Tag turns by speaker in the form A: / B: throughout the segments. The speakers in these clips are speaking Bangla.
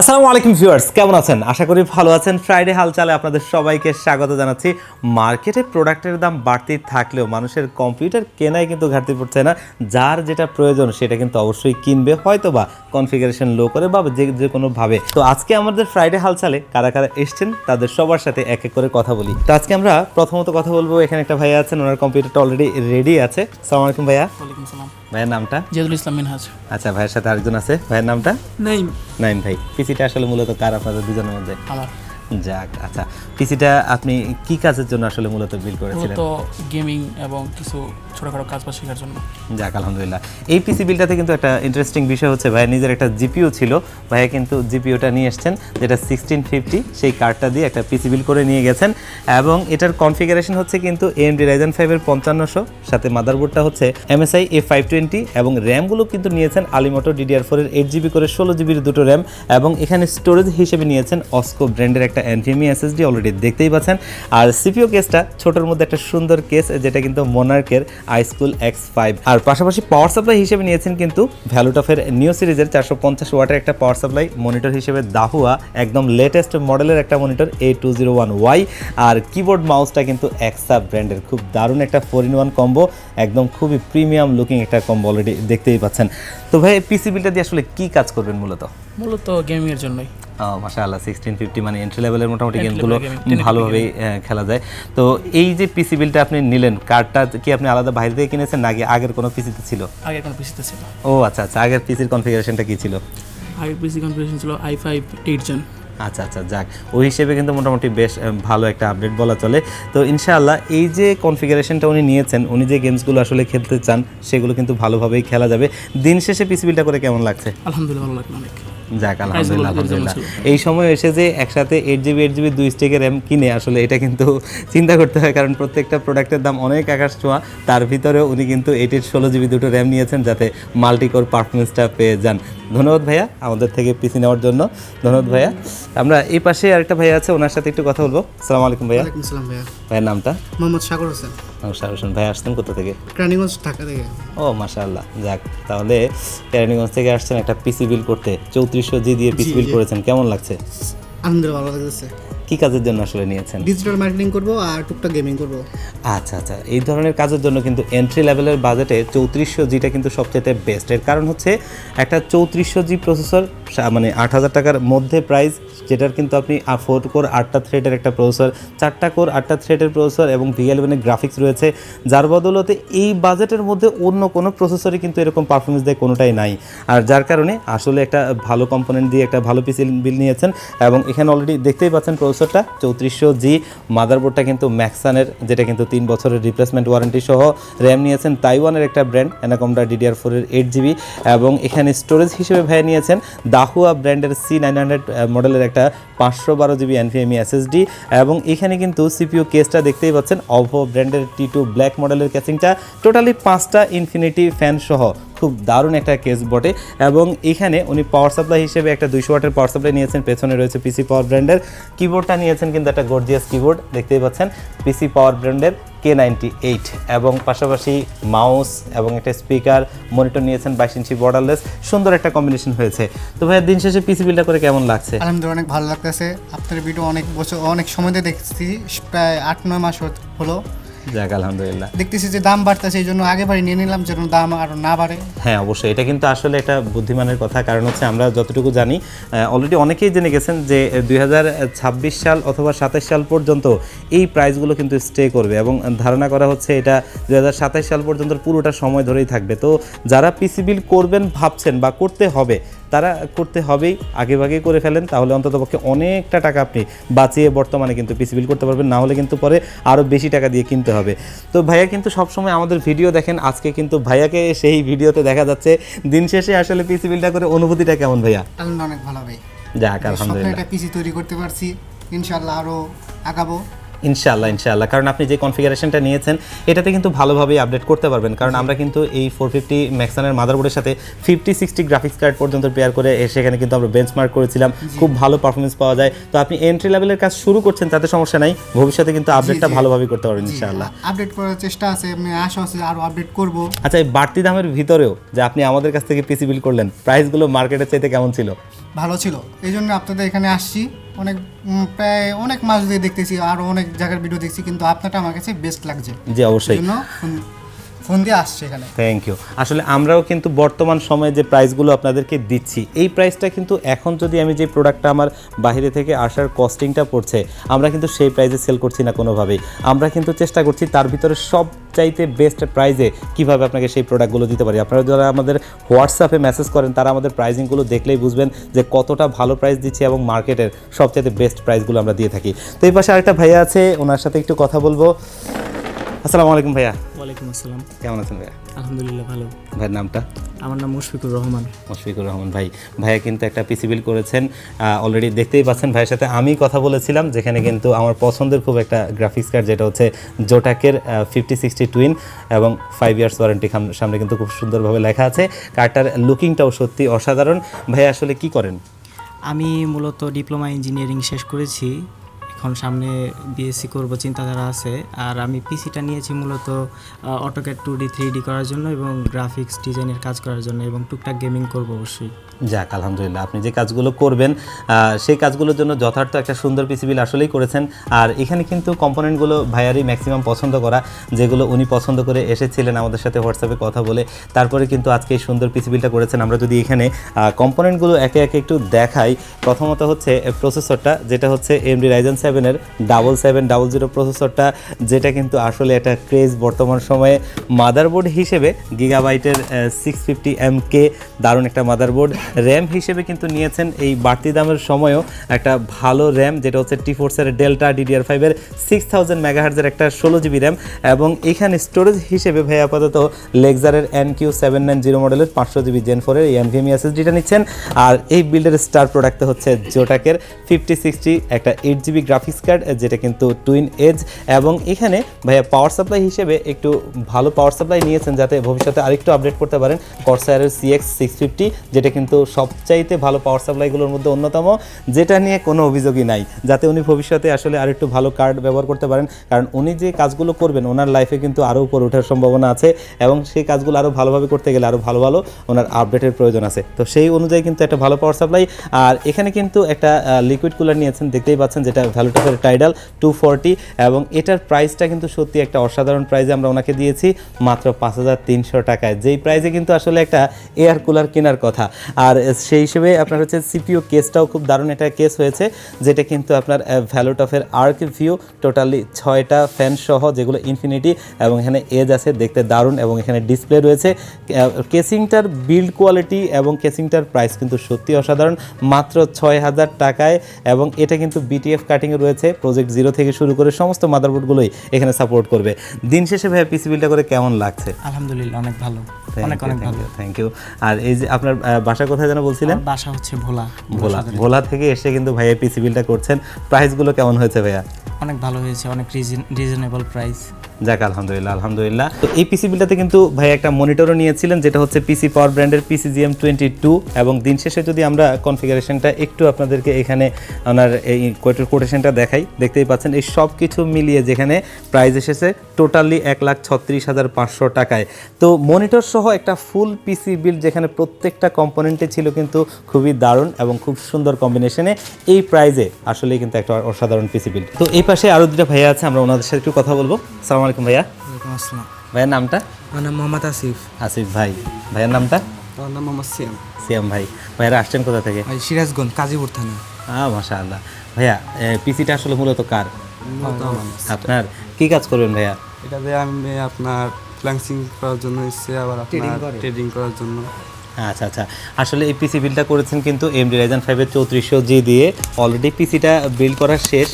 A: আসসালামু আলাইকুম ভিউয়ার্স কেমন আছেন? আশা করি ভালো আছেন। ফ্রাইডে হালচালে আপনাদের সবাইকে স্বাগত জানাচ্ছি। মার্কেটে প্রোডাক্টের দাম বাড়তি থাকলেও মানুষের কম্পিউটার কেনায় কিন্তু ঘাটতি পড়ছে না। যার যেটা প্রয়োজন সেটা কিন্তু অবশ্যই কিনবে হয়তো বা কনফিগারেশন লো করে বা যে যে কোনোভাবে। তো আজকে আমাদের ফ্রাইডে হালচালে কারা কারা এসছেন তাদের সবার সাথে এক এক করে কথা বলি। তো আজকে আমরা প্রথমত কথা বলব এখানে একটা ভাইয়া আছেন ওনার কম্পিউটারটা অলরেডি রেডি আছে। সালাম আলাইকুম ভাইয়া।
B: ওয়ালাইকুম সালাম।
A: ভাইয়ের নামটা?
B: জিয়াদুল ইসলাম মিনহাজ।
A: আচ্ছা ভাইয়ের সাথে আরেকজন আছে। ভাইয়ের নামটা?
B: নাইম।
A: নাইন ভাই পিসিটা আসলে মূলত কার আপনাদের দুজনের মধ্যে?
B: আমার।
A: যাক আচ্ছা। পিসিটা আপনি কি কাজের জন্য আসলে মূলত বিল করেছিলেন?
B: মূলত গেমিং এবং কিছু ছোটখাটো কাজ বাজ শেখার জন্য।
A: যাক আলহামদুলিল্লাহ। এই পিসি বিলটাতে কিন্তু একটা ইন্টারেস্টিং বিষয় হচ্ছে ভাই নিজের একটা জিপিও ছিল। ভাইয়া কিন্তু জিপিওটা নিয়ে এসেছেন যেটা সিক্সটিন ফিফটি সেই কার্ডটা দিয়ে একটা পিসি বিল করে নিয়ে গেছেন। এবং এটার কনফিগারেশন হচ্ছে কিন্তু এমডি রাইজেন ফাইভের পঞ্চান্নশো সাথে মাদারবোর্ডটা হচ্ছে এমএসআই এ ফাইভ টোয়েন্টি এবং র্যামগুলো কিন্তু নিয়েছেন আলিমোটো ডিডিআর ফোরের এইট জিবি করে ষোলো জিবির দুটো র্যাম এবং এখানে স্টোরেজ হিসেবে নিয়েছেন অস্কো ব্র্যান্ডের একটা এনভিএমই, এসএসডি অলরেডি দেখতেই পাচ্ছেন। আর সিপিও কেসটা ছোটোর মধ্যে একটা সুন্দর কেস, যেটা কিন্তু মোনার্কের আইস্কুল এক্স ফাইভ আর পাশাপাশি পাওয়ার সাপ্লাই হিসেবে নিয়েছেন কিন্তু ভ্যালুটফের নিউ সিরিজের চারশো পঞ্চাশ ওয়াটের একটা পাওয়ার সাপ্লাই মনিটর হিসেবে দাহুয়া একদম লেটেস্ট মডেলের একটা monitor A two zero one Y R keyboard মাউসটা কিন্তু এক্সা ব্র্যান্ডের খুব দারুণ একটা ফোর ইন ওয়ান কম্বো একদম খুবই প্রিমিয়াম লুকিং একটা কম্বো অলরেডি দেখতেই পাচ্ছেন। তো ভাই পিসি বিলটা দিয়ে আসলে কি কাজ করবেন মূলত?
B: মূলত গেমিংয়ের জন্যই।
A: মাসা আল্লাহ সিক্সটিন ফিফটি মানে এন্ট্রি লেভেলের মোটামুটি গেমগুলো ভালোভাবেই খেলা যায়। তো এই যে পিসি বিলটা আপনি নিলেন কার্ডটা কি আপনি আলাদা বাইরে থেকে কিনেছেন নাকি আগের কোনো পিসিতে ছিল?
B: আগে কোনো পিসিতে ছিল।
A: ও আচ্ছা আচ্ছা আগের পিসির কনফিগারেশনটা কি ছিল?
B: আগের পিসি কনফিগারেশন ছিল আই ফাইভ এইট জেন
A: আচ্ছা আচ্ছা যাক ওই হিসেবে কিন্তু মোটামুটি বেশ ভালো একটা আপডেট বলা চলে। তো ইনশাআল্লাহ এই যে কনফিগারেশনটা উনি নিয়েছেন উনি যে গেমসগুলো আসলে খেলতে চান সেগুলো কিন্তু ভালোভাবেই খেলা যাবে। দিন শেষে পিসি বিলটা করে কেমন লাগছে?
B: আলহামদুলিল্লাহ ভালো লাগল অনেক।
A: যাক আলহামদুলিল্লাহ আলহামদুলিল্লাহ। এই সময় এসে যে একসাথে এইট জিবি এইট জিবি দুই স্টেকের র্যাম কিনে আসলে এটা কিন্তু চিন্তা করতে হয় কারণ প্রত্যেকটা প্রোডাক্টের দাম অনেক আকাশ ছোঁয়া। তার ভিতরে উনি কিন্তু এইট এইট ষোলো জিবি দুটো র্যাম নিয়েছেন যাতে মাল্টিকোর পারফরমেন্সটা পেয়ে যান। ধন্যবাদ ভাইয়া আমাদের থেকে পিসি নেওয়ার জন্য। ধন্যবাদ ভাইয়া। আমরা এই পাশে আরেকটা ভাইয়া আছে ওনার সাথে একটু কথা বলব। সালাম আলাইকুম ভাইয়া।
C: সালাম ভাইয়া।
A: ভাইয়ের নামটা?
C: মোহাম্মদ সাগর হোসেন।
A: সাগর হোসেন। ভাই আসছেন কোথা থেকে?
C: কেরানীগঞ্জ ঢাকা থেকে।
A: ও মাশাআল্লাহ। যাক তাহলে কেরানীগঞ্জ থেকে আসছেন একটা পিসি বিল করতে। চৌত্রিশশো জি দিয়ে পিসি বিল করেছেন। কেমন লাগছে?
C: আনন্দ ভালো লাগতেছে।
A: কি কাজের জন্য আসলে নিয়েছেন?
C: ডিজিটাল মার্কেটিং করব আর টুকটাক গেমিং করব।
A: আচ্ছা আচ্ছা এই ধরনের কাজের জন্য কিন্তু এন্ট্রি লেভেলের বাজেটে চৌত্রিশশো জিটা কিন্তু সবচেয়ে বেস্ট এর কারণ হচ্ছে একটা চৌত্রিশশো জি প্রসেসর মানে আট হাজার টাকার মধ্যে প্রাইস যেটার কিন্তু আপনি ফোর কোর আটটা থ্রেডের একটা প্রসেসর চারটা কোর আটটা থ্রেডের প্রসেসর এবং ভি ইলেভেনের গ্রাফিক্স রয়েছে। যার বদলতে এই বাজেটের মধ্যে অন্য কোনো প্রসেসরই কিন্তু এরকম পারফরমেন্স দেয় কোনোটাই নাই। আর যার কারণে আসলে একটা ভালো কম্পোনেন্ট দিয়ে একটা ভালো পিসি বিল নিয়েছেন এবং এখানে অলরেডি দেখতেই পাচ্ছেন প্রসেসরটা, চৌত্রিশশো জি। মাদারবোর্ডটা কিন্তু ম্যাক্সানের যেটা কিন্তু তিন বছরের রিপ্লেসমেন্ট ওয়ারেন্টি সহ র্যাম নিয়েছেন তাইওয়ানের একটা ব্র্যান্ড অ্যানাকমডা ডিডিআর ফোরের এইট জিবি এবং এখানে স্টোরেজ হিসেবে ভাই নিয়েছেন দাহুয়া ব্র্যান্ডের সি নাইন হান্ড্রেড মডেলের একটা পাঁচশো বারো জিবি এনভিএমই এসএসডি এবং এখানে কিন্তু সিপিও কেসটা দেখতেই পাচ্ছেন অভো ব্র্যান্ডের টি টু ব্ল্যাক মডেলের কেসিংটা টোটালি পাঁচটা ইনফিনিটি ফ্যান সহ খুব দারুণ একটা কেস বটে। এবং এখানে উনি পাওয়ার সাপ্লাই হিসেবে একটা দুইশো ওয়াটের পাওয়ার সাপ্লাই নিয়েছেন, পেছনে রয়েছে পিসি পাওয়ার ব্র্যান্ডের কিবোর্ডটা নিয়েছেন কিন্তু একটা গর্জিয়াস কিবোর্ড দেখতেই পাচ্ছেন। পিসি পাওয়ার ব্র্যান্ডের কে নাইনটি এইট এবং পাশাপাশি মাউস এবং একটা স্পিকার মনিটর নিয়েছেন বাইশ ইঞ্চি বর্ডারলেস সুন্দর একটা কম্বিনেশন হয়েছে। তো ভাইয়া, দিন শেষে পিসি বিলটা করে কেমন লাগছে?
C: আলহামদুলিল্লাহ, অনেক ভালো লাগতেছে। আপনার ভিডিও অনেক বছর, অনেক সময় দেখছি, প্রায় আট, নয় মাস হলো।
A: যাক আলহামদুলিল্লাহ।
C: দেখতেছি যে দাম বাড়তেছে এই জন্য আগে বাড়ি নিয়ে নিলাম যেন দাম আরও না বাড়ে।
A: হ্যাঁ অবশ্যই। এটা কিন্তু আসলে একটা বুদ্ধিমানের কথা। কারণ হচ্ছে আমরা যতটুকু জানি অলরেডি অনেকেই জেনে গেছেন যে দুই হাজার ছাব্বিশ সাল অথবা সাতাশ সাল পর্যন্ত এই প্রাইসগুলো কিন্তু স্টে করবে। এবং ধারণা করা হচ্ছে এটা দুই হাজার সাতাশ সাল পর্যন্ত পুরোটা সময় ধরেই থাকবে। তো যারা পিসি বিল করবেন ভাবছেন বা করতে হবে তারা করতে হবেই। আগে ভাগেই করে ফেলেন তাহলে অন্ততপক্ষে অনেকটা টাকা আপনি বাঁচিয়ে বর্তমানে কিন্তু পিসি বিল করতে পারবেন না হলে কিন্তু পরে আরও বেশি টাকা দিয়ে কিনতে হবে। তো ভাইয়া কিন্তু সবসময় আমাদের ভিডিও দেখেন আজকে কিন্তু ভাইয়াকে সেই ভিডিওতে দেখা যাচ্ছে। দিন শেষে আসলে পিসি বিলটা করে অনুভূতিটা কেমন ভাইয়া?
C: অনেক ভালো ভাই।
A: যাক আলহামদুলিল্লাহ।
C: একটা পিসি তৈরি করতে পারছি ইনশাল্লাহ আরও আগাবো।
A: ইনশাআল্লাহ ইনশাআল্লাহ। কারণ আপনি যে কনফিগারেশনটা নিয়েছেন এটাতে কিন্তু ভালোভাবেই আপডেট করতে পারবেন। কারণ আমরা কিন্তু এই ফোর ফিফটি ম্যাক্সানের মাদারবোর্ডের সাথে ফিফটি সিক্সটি গ্রাফিক্স কার্ড পর্যন্ত পেয়ার করে সেখানে কিন্তু আমরা বেঞ্চমার্ক করেছিলাম। খুব ভালো পারফরমেন্স পাওয়া যায়। তো আপনি এন্ট্রি লেভেলের কাজ শুরু করছেন তাতে সমস্যা নাই। ভবিষ্যতে কিন্তু আপডেটটা
C: জি।
A: ভালোভাবেই করতে পারবেন ইনশাআল্লাহ।
C: আপডেট করার চেষ্টা আছে আমি আশা আছে আরও আপডেট করব।
A: আচ্ছা এই বাড়তি দামের ভিতরেও যে আপনি আমাদের কাছ থেকে পিসি বিল করলেন প্রাইসগুলো মার্কেটের চাইতে কেমন ছিল?
C: ভালো ছিল। এই জন্য আপনাদের এখানে আসছি। অনেক প্রায় অনেক মাস দিয়ে দেখতেছি আরও অনেক জায়গার ভিডিও দেখছি কিন্তু আপনারটা আমার কাছে বেস্ট লাগছে।
A: জি অবশ্যই।
C: ফোন- দিয়ে আসছে এখানে।
A: থ্যাংক ইউ আসলে আমরাও কিন্তু বর্তমান সময়ে যে প্রাইসগুলো আপনাদেরকে দিচ্ছি, এই প্রাইসটা কিন্তু এখন যদি আমি যে প্রোডাক্টটা আমার বাইরে থেকে আসার কস্টিংটা পড়ছে, আমরা কিন্তু সেই প্রাইসে সেল করছি না কোনোভাবেই। আমরা কিন্তু চেষ্টা করছি তার ভিতরে সব চাইতে বেস্ট প্রাইজে কীভাবে আপনাকে সেই প্রোডাক্টগুলো দিতে পারি। আপনারা যারা আমাদের হোয়াটসঅ্যাপে মেসেজ করেন, তারা আমাদের প্রাইজিংগুলো দেখলেই বুঝবেন যে কতটা ভালো প্রাইস দিচ্ছি এবং মার্কেটের সবচাইতে বেস্ট প্রাইসগুলো আমরা দিয়ে থাকি। তো এই পাশে আরেকটা ভাইয়া আছে, ওনার সাথে একটু কথা বলব। আসসালামু আলাইকুম ভাইয়া।
B: ওয়ালাইকুম আসসালাম।
A: কেমন আছেন ভাইয়া?
B: আলহামদুলিল্লাহ ভালো।
A: ভাইয়ের নামটা?
B: আমার নাম মুশফিকুর রহমান।
A: মুশফিকুর রহমান ভাই। ভাইয়া কিন্তু একটা পিসি বিল করেছেন। অলরেডি দেখতেই পাচ্ছেন ভাইয়ের সাথে আমি কথা বলেছিলাম যেখানে কিন্তু আমার পছন্দের খুব একটা গ্রাফিক্স কার্ড যেটা হচ্ছে জোটাকের ফিফটি সিক্সটি টুইন এবং ফাইভ ইয়ার্স ওয়ারেন্টি সামনে কিন্তু খুব সুন্দরভাবে লেখা আছে। কার্ডটার লুকিংটাও সত্যি অসাধারণ। ভাইয়া আসলে কি করেন?
D: আমি মূলত ডিপ্লোমা ইঞ্জিনিয়ারিং শেষ করেছি। এখন সামনে বিএসসি করব, চিন্তাধারা আছে। আর আমি পিসিটা নিয়েছি মূলত AutoCAD two D three D করার জন্য এবং গ্রাফিক্স ডিজাইনের কাজ করার জন্য এবং টুকটাক গেমিং করব অবশ্যই।
A: যাক, আলহামদুলিল্লাহ, আপনি যে কাজগুলো করবেন সেই কাজগুলোর জন্য যথার্থ একটা সুন্দর পিসি বিল আসলেই করেছেন। আর এখানে কিন্তু কম্পোনেন্টগুলো ভাইয়ারই ম্যাক্সিমাম পছন্দ করা, যেগুলো উনি পছন্দ করে এসেছিলেন আমাদের সাথে হোয়াটসঅ্যাপে কথা বলে। তারপরে কিন্তু আজকে এই সুন্দর পিসি বিলটা করেছেন। আমরা যদি এখানে কম্পোনেন্টগুলো একে একে একটু দেখাই, প্রথমত হচ্ছে প্রসেসরটা যেটা হচ্ছে এমডি রাইজেন সেভেনের ডাবল সেভেন ডাবল জিরো প্রসেসরটা যেটা কিন্তু আসলে একটা ক্রেজ বর্তমান সময়ে মাদারবোর্ড হিসেবে গিগাবাইটের সিক্স ফিফটি এম কে দারুণ একটা মাদারবোর্ড র্যাম হিসেবে কিন্তু নিয়েছেন এই বাড়তি দামের সময়ও একটা ভালো র্যাম যেটা হচ্ছে টি ফোর্সের ডেল্টা ডিডিআর ফাইভের সিক্স থাউজেন্ড মেগাহার্জের একটা ষোলো জিবি র্যাম এবং এখানে স্টোরেজ হিসেবে ভাই আপাতত লেক্সারের N Q seven nine zero মডেলের পাঁচশো জিবি জেন ফোরের এই এমভিএম এসএসডিটা নিচ্ছেন। আর এই বিল্ডের স্টার প্রোডাক্ট হচ্ছে জোটাকের ফিফটি সিক্সটি একটা এইট জিবি গ্রাফিক্স কার্ড যেটা কিন্তু টুইন এজ এবং এখানে ভাইয়া পাওয়ার সাপ্লাই হিসেবে একটু ভালো পাওয়ার সাপ্লাই নিয়েছেন যাতে ভবিষ্যতে আরেকটু আপডেট করতে পারেন কর্সায়ারের সিএক্স সিক্স ফিফটি যেটা কিন্তু সবচাইতে ভালো পাওয়ার সাপ্লাইগুলোর মধ্যে অন্যতম, যেটা নিয়ে কোনো অভিযোগই নাই, যাতে উনি ভবিষ্যতে আসলে আরেকটু ভালো কার্ড ব্যবহার করতে পারেন। কারণ উনি যে কাজগুলো করবেন, ওনার লাইফে কিন্তু আরও উপরে ওঠার সম্ভাবনা আছে, এবং সেই কাজগুলো আরও ভালোভাবে করতে গেলে আরও ভালো ভালো ওনার আপডেটের প্রয়োজন আছে। তো সেই অনুযায়ী কিন্তু একটা ভালো পাওয়ার সাপ্লাই আর এখানে কিন্তু একটা লিকুইড কুলার নিয়েছেন, দেখতেই পাচ্ছেন যেটা ভ্যালুটাসের টাইডাল টু ফোরটি এবং এটার প্রাইসটা কিন্তু সত্যি একটা অসাধারণ প্রাইসে আমরা ওনাকে দিয়েছি, মাত্র পাঁচ হাজার তিনশো টাকায়। যেই প্রাইজে কিন্তু আসলে একটা এয়ার কুলার কেনার কথা। আর সেই হিসেবে আপনার হচ্ছে সিপিও কেসটাও খুব দারুণ একটা কেস হয়েছে, যেটা কিন্তু আপনার ভ্যালুটফের আর্ক ভিউ টোটালি ছয়টা ফ্যান সহ যেগুলো ইনফিনিটি এবং এখানে এজ আছে, দেখতে দারুণ এবং এখানে ডিসপ্লে রয়েছে। কেসিংটার বিল্ড কোয়ালিটি এবং কেসিংটার প্রাইস কিন্তু সত্যি অসাধারণ, মাত্র ছয় হাজার টাকায় এবং এটা কিন্তু বিটিএফ কাটিংয়ে রয়েছে। প্রজেক্ট জিরো থেকে শুরু করে সমস্ত মাদারবোর্ডগুলোই এখানে সাপোর্ট করবে। দিন শেষে ভাই পিসি বিলটা করে কেমন লাগছে?
D: আলহামদুলিল্লাহ অনেক ভালো। অনেক অনেক ভালো।
A: থ্যাংক ইউ আর এই যে আপনার বাসা কোথায় যেন বলছিলেন?
D: বাসা হচ্ছে ভোলা
A: ভোলা ভোলা। থেকে এসে কিন্তু ভাইয়া পিসি বিলটা করছেন। প্রাইসগুলো কেমন হয়েছে ভাইয়া?
D: অনেক ভালো হয়েছে, অনেক রিজনেবল প্রাইস
A: যাক, আলহামদুলিল্লাহ আলহামদুলিল্লাহ। তো এই পিসি বিলটাতে কিন্তু ভাই একটা মনিটরও নিয়েছিলেন, যেটা হচ্ছে পিসি পাওয়ার ব্র্যান্ডের পিসিজিএম টোয়েন্টি টু এবং দিন শেষে যদি আমরা কনফিগারেশনটা একটু আপনাদেরকে এখানে ওনার এই কোটেশনটা দেখাই, দেখতেই পাচ্ছেন, এই সব কিছু মিলিয়ে যেখানে প্রাইস এসেছে টোটালি এক লাখ ছত্রিশ হাজার পাঁচশো টাকায়। তো মনিটর সহ একটা ফুল পিসি বিল যেখানে প্রত্যেকটা কম্পোনেন্টে ছিল কিন্তু খুবই দারুণ এবং খুব সুন্দর কম্বিনেশনে এই প্রাইজে আসলেই কিন্তু একটা অসাধারণ পিসি বিল তো এই পাশে আরও দুটা ভাইয়া আছে আমরা ওনাদের সাথে একটু কথা বলব। সালাম আলাইকুম ভাইয়া।
D: আসসালাম।
A: ভাইয়ের নামটা?
D: আমার নাম মোহাম্মদ আসিফ।
A: আসিফ ভাই। ভাইয়ের নামটা?
D: আমার নাম মোহাম্মদ সিয়াম।
A: সিয়াম ভাই। ভাইয়ারা আসছেন কোথা থেকে?
D: ভাই সিরাজগঞ্জ কাজীপুর থানা।
A: আহ মাশা আল্লাহ ভাইয়া পিসিটা আসলে মূলত কার? আপনার। কি কাজ করবেন ভাইয়া?
E: এটা দিয়ে আমি আপনার ফ্ল্যাঙ্সিং করার জন্য এসছে আবার আপনার ট্রেডিং করার জন্য।
A: আচ্ছা আচ্ছা। আসলে এই পিসি বিলটা করেছেন কিন্তু এমডি রাইজান ফাইভের চৌত্রিশশো জি দিয়ে অলরেডি পিসিটা বিল করা শেষ।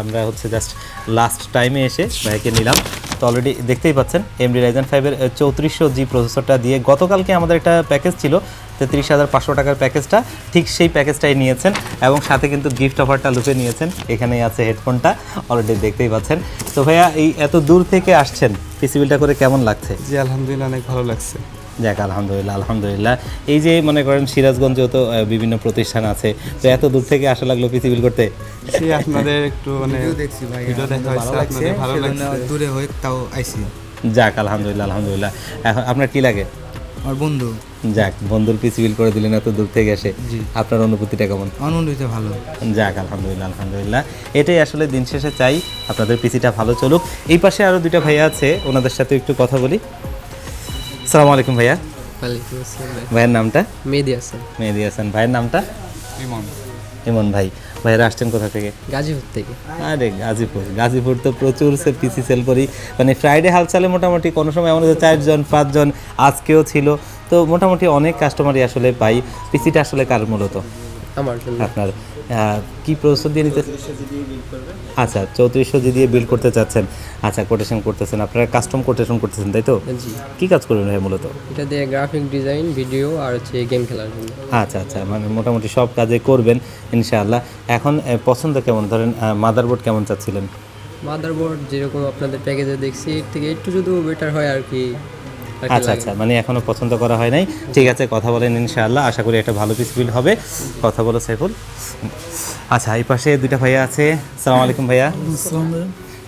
A: আমরা হচ্ছে জাস্ট লাস্ট টাইমে এসে ভাইয়াকে নিলাম। তো অলরেডি দেখতেই পাচ্ছেন এমডি রাইজান ফাইভের চৌত্রিশশো জি প্রসেসরটা দিয়ে গতকালকে আমাদের একটা প্যাকেজ ছিল, তেত্রিশ হাজার পাঁচশো টাকার প্যাকেজটা ঠিক সেই প্যাকেজটাই নিয়েছেন এবং সাথে কিন্তু গিফট অফারটা লুপে নিয়েছেন। এখানেই আছে হেডফোনটা অলরেডি দেখতেই পাচ্ছেন। তো ভাইয়া, এই এত দূর থেকে আসছেন পিসি বিলটা করে কেমন লাগছে?
E: জি, আলহামদুলিল্লাহ, অনেক ভালো লাগছে।
A: যাক আলহামদুলিল্লাহ আলহামদুলিল্লাহ। এই যে মনে করেন সিরাজগঞ্জেও তো বিভিন্ন প্রতিষ্ঠান আছে তো এত দূর থেকে আসা লাগল পিসি বিল করতে
E: আপনাদের একটু মানে
C: দেখছি ভাই
E: ভিডিও দেখা হয়েছে আপনাদের ভালো লাগছে।
D: দূরে হয়ে তাও আইসি
A: যাক আলহামদুলিল্লাহ আলহামদুলিল্লাহ। এখন আপনার কি লাগে?
D: আমার বন্ধু।
A: যাক বন্ধুর পিসি বিল করে দিলেন এত দূর থেকে এসে। আপনার অনুভূতিটা কেমন?
F: আনন্দিত ভালো।
A: যাক আলহামদুলিল্লাহ আলহামদুলিল্লাহ। এটাই আসলে দিন শেষে চাই আপনাদের পিসিটা ভালো চলুক। এই পাশে আরও দুইটা ভাইয়া আছে ওনাদের সাথে একটু কথা বলি। সালাম আলাইকুম ভাইয়া।
G: ওয়ালাইকুম আসসালাম
A: ভাইয়ের নামটা?
G: মেহেদি হাসান।
A: মেহেদি হাসান। ভাইয়ের নামটা? ইমন। ইমন ভাই। ভাইয়েরা আসছেন কোথা থেকে?
G: গাজীপুর থেকে।
A: আরে গাজীপুর। গাজীপুর তো প্রচুর সে পিসি সেল করি। মানে ফ্রাইডে হালচালে মোটামুটি কোনো সময় এমন হচ্ছে চারজন পাঁচজন আজকেও ছিল। তো মোটামুটি অনেক কাস্টমারই আসলে পাই। পিসিটা আসলে কার মূলত?
G: আমার
A: আপনার। কি প্রস্তুত দিয়ে নিতে আচ্ছা চৌত্রিশশো জি দিয়ে বিল করতে চাচ্ছেন। আচ্ছা কোটেশন করতেছেন আপনারা কাস্টম কোটেশন করতেছেন তাই তো? কি কাজ করবেন ভাই মূলত?
G: এটা দিয়ে গ্রাফিক ডিজাইন ভিডিও আর হচ্ছে গেম খেলার জন্য।
A: আচ্ছা আচ্ছা মানে মোটামুটি সব কাজে করবেন ইনশাআল্লাহ। এখন পছন্দ কেমন? ধরেন মাদারবোর্ড কেমন চাচ্ছিলেন?
G: মাদারবোর্ড যেরকম আপনাদের প্যাকেজে দেখছি এর থেকে একটু যদি বেটার হয় আর কি।
A: আচ্ছা আচ্ছা মানে এখনও পছন্দ করা হয় নাই। ঠিক আছে কথা বলেন ইনশাআল্লাহ। আশা করি একটা ভালো পিস বিল হবে। কথা বলো সাইফুল। আচ্ছা এই পাশে দুইটা ভাইয়া আছে। সালাম আলাইকুম ভাইয়া।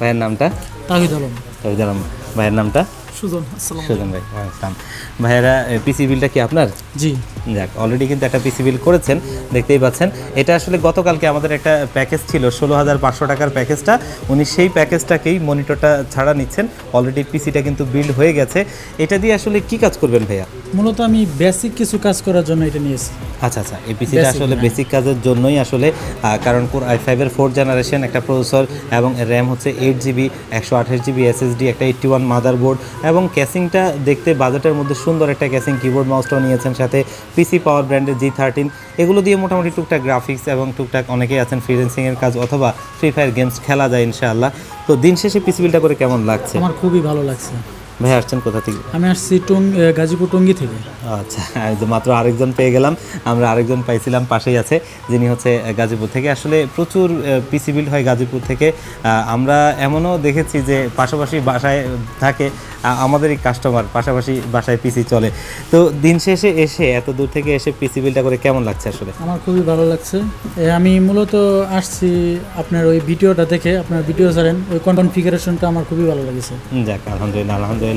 A: ভাইয়ের নামটা?
B: তাহিদ আলম।
A: তাহিদ আলম। ভাইয়ের নামটা?
B: সুজন
A: সুজন ভাই আসসালাম। ভাইয়েরা পিসি বিলটা কি আপনার?
B: জি।
A: যাক অলরেডি কিন্তু একটা পিসি বিল করেছেন দেখতেই পাচ্ছেন। এটা আসলে গতকালকে আমাদের একটা প্যাকেজ ছিল ষোলো হাজার পাঁচশো টাকার প্যাকেজটা উনি সেই প্যাকেজটাকেই মনিটরটা ছাড়া নিচ্ছেন। অলরেডি পিসিটা কিন্তু বিল্ড হয়ে গেছে। এটা দিয়ে আসলে কি কাজ করবেন ভাইয়া?
H: মূলত আমি বেসিক কিছু কাজ করার জন্য এটা নিয়েছি।
A: আচ্ছা আচ্ছা এই পিসিটা আসলে। বেসিক কাজের জন্যই আসলে কারণ কোর আই ফাইভের ফোর জেনারেশন একটা প্রসেসর এবং র্যাম হচ্ছে এইট জিবি একশো আঠাশ জিবি এসএসডি একটা এইটটি ওয়ান মাদারবোর্ড এবং ক্যাসিংটা দেখতে বাজেটের মধ্যে সুন্দর একটা ক্যাসিং কিবোর্ড মাউসটাও নিয়েছেন, সাথে পিসি পাওয়ার ব্র্যান্ডের জি থার্টিন এগুলো দিয়ে মোটামুটি টুকটাক গ্রাফিক্স এবং টুকটাক অনেকেই আছেন ফ্রিল্যান্সিংয়ের কাজ অথবা ফ্রি ফায়ার গেমস খেলা যায় ইনশাআল্লাহ। তো দিন শেষে পিসি বিলটা করে কেমন লাগছে?
H: আমার খুবই ভালো লাগছে।
A: ভাই আসছেন কোথা থেকে?
H: আমি আসছি টং গাজীপুর টঙ্গি থেকে।
A: আচ্ছা মাত্র আরেকজন পেয়ে গেলাম আমরা আরেকজন পাইছিলাম পাশেই আছে যিনি হচ্ছে গাজীপুর থেকে। আসলে প্রচুর পিসি বিল হয় গাজীপুর থেকে। আমরা এমনও দেখেছি যে পাশাপাশি বাসায় থাকে আমাদেরই কাস্টমার পাশাপাশি বাসায় পিসি চলে। তো দিন শেষে এসে এত দূর থেকে এসে পিসি বিলটা করে কেমন লাগছে আসলে?
H: আমার খুবই ভালো লাগছে। আমি মূলত আসছি আপনার ওই ভিডিওটা দেখে আপনার ভিডিও ছাড়েন ওই কনফিগারেশনটা আমার খুবই ভালো লেগেছে।
A: যাক আলহামদুলিল্লাহ আলহামদুলিল্লাহ।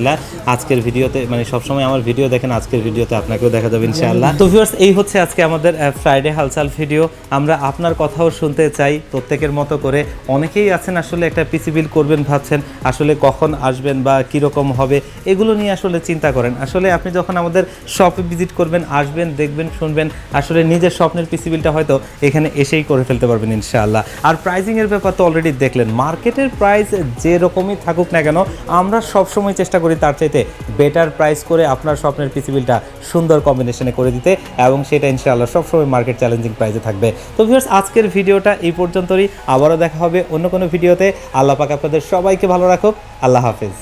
A: আজকের ভিডিওতে মানে সবসময় আমার ভিডিও দেখেন, আজকের ভিডিওতে আপনাকেও দেখা যাবে ইনশাআল্লাহ। তো ভিউয়ার্স এই হচ্ছে আজকে আমাদের ফ্রাইডে হালচাল ভিডিও আমরা আপনার কথাও শুনতে চাই প্রত্যেকের মতো করে। অনেকেই আছেন আসলে একটা পিসি বিল করবেন ভাবছেন, আসলে কখন আসবেন বা কীরকম হবে, এগুলো নিয়ে আসলে চিন্তা করেন। আসলে আপনি যখন আমাদের শপে ভিজিট করবেন, আসবেন, দেখবেন, শুনবেন, আসলে নিজের স্বপ্নের পিসি বিলটা হয়তো এখানে এসেই করে ফেলতে পারবেন ইনশাআল্লাহ। আর প্রাইজিংয়ের ব্যাপার তো অলরেডি দেখলেন। মার্কেটের প্রাইস যে রকমই থাকুক না কেন, আমরা সবসময় চেষ্টা করি তার চাইতে বেটার প্রাইস করে আপনার স্বপ্নের পিসিবিলটা সুন্দর কম্বিনেশনে করে দিতে এবং সেটা ইনশাআল্লাহ সবসময় মার্কেট চ্যালেঞ্জিং প্রাইসে থাকবে। তো ভিউয়ার্স আজকের ভিডিওটা এই পর্যন্তই আবারও দেখা হবে অন্য কোনো ভিডিওতে। আল্লাহ পাক আপনাদের সবাইকে ভালো রাখুক। আল্লাহ হাফেজ।